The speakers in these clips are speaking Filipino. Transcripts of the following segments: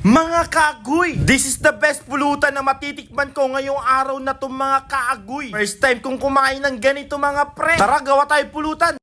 Mga kaagoy, this is the best pulutan na matitikman ko ngayong araw na to mga kaagoy. First time kong kumain ng ganito mga pre. Tara, gawa tayo pulutan.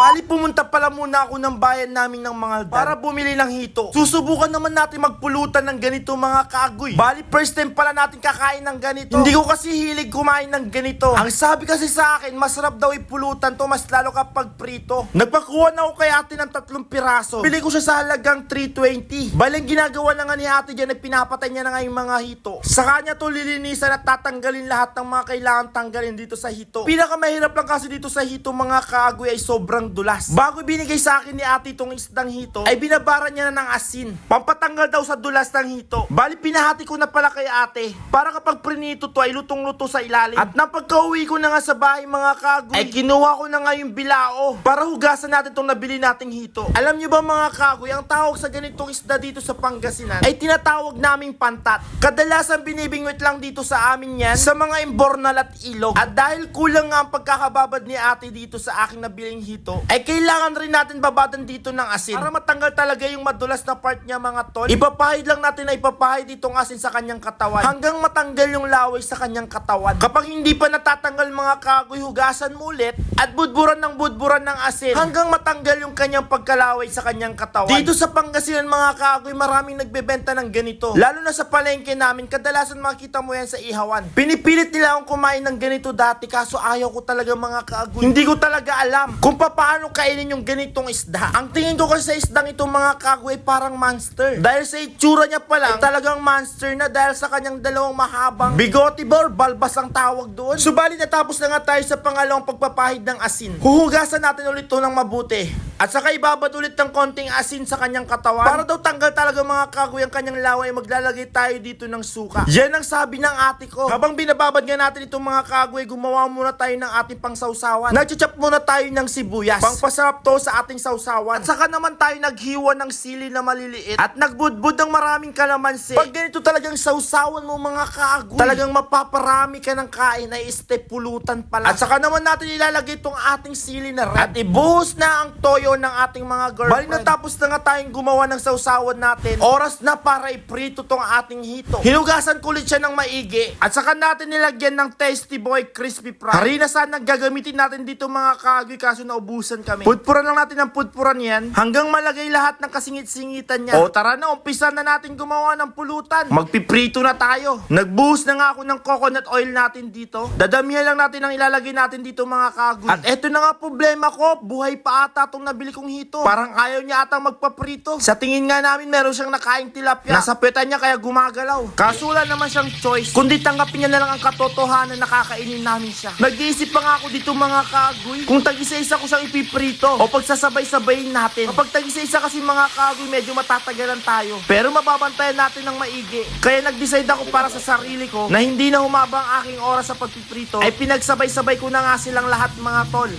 Bali, pumunta pala muna ako ng bayan namin ng mga para bumili ng hito. Susubukan naman natin magpulutan ng ganito mga kaagoy. Bali, first time pala natin kakain ng ganito. Hindi ko kasi hilig kumain ng ganito. Ang sabi kasi sa akin, masarap daw ipulutan to, mas lalo kapag prito. Nagpakuha na ako kay ate ng tatlong piraso. Bili ko siya sa halagang 320. Bali, ang ginagawa na nga ni ate dyan, ay pinapatay niya na nga yung mga hito. Sa kanya to lilinisan at tatanggalin lahat ng mga kailangan tanggalin dito sa hito. Pinakamahirap lang kasi dito sa hito mga kaagoy ay sobrang dulas. Bago binigay sa akin ni ate itong isdang hito, ay binabaran niya na ng asin. Pampatanggal daw sa dulas ng hito. Bali, pinahati ko na pala kay ate. Para kapag prinito to ay lutong-luto sa ilalim. At nang pagka-uwi ko na nga sa bahay mga kaagoy, ay kinuha ko na nga yung bilao para hugasan natin itong nabili nating hito. Alam niyo ba mga kaagoy, ang tawag sa ganitong isda dito sa Pangasinan ay tinatawag naming pantat. Kadalasan binibingwit lang dito sa amin yan sa mga imbornal at ilog. At dahil kulang nga ang pagkakababad ni ate dito sa aking nabiling hito, ay kailangan rin natin babadan dito ng asin. Para matanggal talaga yung madulas na part niya mga tol. Ipapahid lang natin na ipapahid itong asin sa kanyang katawan. Hanggang matanggal yung laway sa kanyang katawan. Kapag hindi pa natatanggal mga kagoy, hugasan mo ulit at budburan ng budburan ng asin. Hanggang matanggal yung kanyang pagkalaway sa kanyang katawan. Dito sa Pangasinan mga kagoy, maraming nagbebenta ng ganito. Lalo na sa palengke namin, kadalasan makita mo yan sa ihawan. Pinipilit nila akong kumain ng ganito dati kaso ayaw ko talaga mga kagoy. Hindi ko talaga alam kung paano kainin yung ganitong isda. Ang tingin ko kasi sa isdang itong mga kagoy parang monster. Dahil sa itsura niya pa lang, talagang monster na dahil sa kanyang dalawang mahabang bigote ba or balbas ang tawag doon. Subalit natapos na nga tayo sa pangalawang pagpapahid ng asin. Huhugasan natin ulit to ng mabuti. At saka ibabad ulit ng konting asin sa kanyang katawan. Para daw tanggal talaga mga kagoy ang kanyang laway, maglalagay tayo dito ng suka. Yan ang sabi ng ate ko. Habang binababad nga natin itong mga kagoy, gumawa muna tayo ng ating pangsawsawan. Nagchachap muna tayo ng sibuyas. Pangpasarap to sa ating sausawan. At saka naman tayo naghiwa ng sili na maliliit. At nagbudbud ng maraming kalamansi. Pag ganito talagang sausawan mo mga kagoy, talagang mapaparami ka ng kain ay step pulutan pala. At saka naman natin ilalagay itong ating sili na red. At ibuhos na ang toyo ng ating mga girlfriend. Bali natapos na nga tayong gumawa ng sausawan natin. Oras na para iprito tong ating hito. Hinugasan ko ulit siya ng maigi. At saka natin nilagyan ng Tasty Boy Crispy Fry. Harina sana gagamitin natin dito mga kagoy kaso naubusan kami. Putpuran lang natin ng putpuran yan hanggang malagay lahat ng kasingit-singitan niya. O tara na, umpisa na natin gumawa ng pulutan. Magpiprito na tayo. Nagbuhos na nga ako ng coconut oil natin dito. Dadamihan lang natin ang ilalagay natin dito mga kagoy. At eto na nga problema ko, buhay pa ata tong nabili kong hito. Parang ayaw niya atang magpaprito. Sa tingin nga namin meron siyang nakaing tilapia. Nasa petan niya kaya gumagalaw. Kaso wala naman siyang choice. Kundi tanggapin niya na lang ang katotohanan na kakainin namin siya. Nag-iisip pa nga ako dito mga kagoy. Kung tag-isa-isa ko siyang ipiprito o pagsasabay-sabayin natin. Kapag tag-isa-isa kasi mga kagoy medyo matatagalan tayo. Pero mababantayan natin ng maigi. Kaya nag-decide ako para sa sarili ko na hindi na humaba ang aking oras sa pagpiprito ay pinagsabay-sabay ko na nga silang lahat mga tol.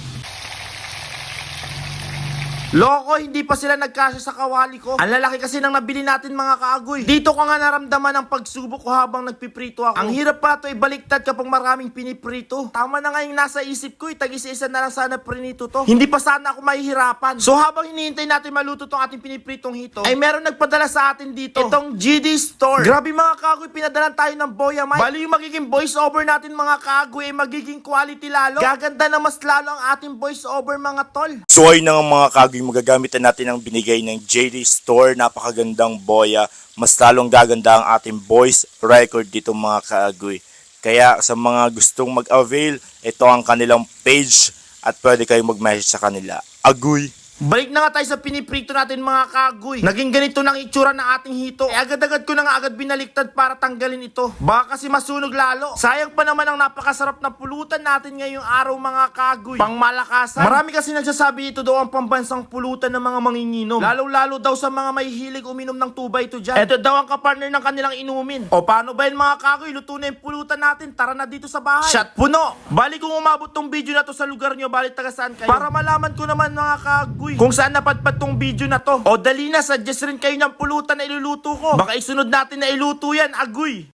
Loko, hindi pa sila nagkasya sa kawali ko. Ang lalaki kasi nang nabili natin mga kaagoy. Dito ko nga naramdaman ang pagsubok ko habang nagpiprito ako. Ang hirap pa to ibaliktad kapag maraming piniprito. Tama na nga yung nasa isip ko, itag-isa-isa na lang sana prinito to. Hindi pa sana ako mahihirapan. So habang hinihintay natin maluto tong ating pinipritong hito, ay meron nagpadala sa atin dito. Itong GD Store. Grabe mga kaagoy, pinadalan tayo ng Boya Mike. Bali yung magiging voice over natin mga kaagoy ay magiging quality lalo. Gaganda na mas lalo ang ating voice over mga tol. So ayun na mga kagawin, magagamit na natin ang binigay ng JD Store. Napakagandang boya. Mas lalong gaganda ang ating voice record dito mga kaagoy. Kaya sa mga gustong mag-avail, ito ang kanilang page at pwede kayong mag-message sa kanila. Agoy! Balik na nga tayo sa piniprito natin mga kagoy. Naging ganito ng itsura ng ating hito. Eh agad-agad ko na nga agad binaliktad para tanggalin ito. Baka kasi masunog lalo. Sayang pa naman ang napakasarap na pulutan natin ngayong araw mga kagoy. Pang malakasan. Marami kasi nagsasabi ito daw ang pambansang pulutan ng mga manginginom. Lalo-lalo daw sa mga may hilig uminom ng 2x2 dyan. Ito daw ang kapartner ng kanilang inumin. O paano ba yun mga kagoy? Luto na yung pulutan natin. Tara na dito sa bahay. Shot puno. Bali kung umabot tong video na to sa lugar nyo, bali taga saan kayo? Para malaman ko naman mga kagoy kung saan napadpad tong video na to. O dali na, suggest rin kayo ng pulutan na iluluto ko. Baka isunod natin na iluto yan, agoy.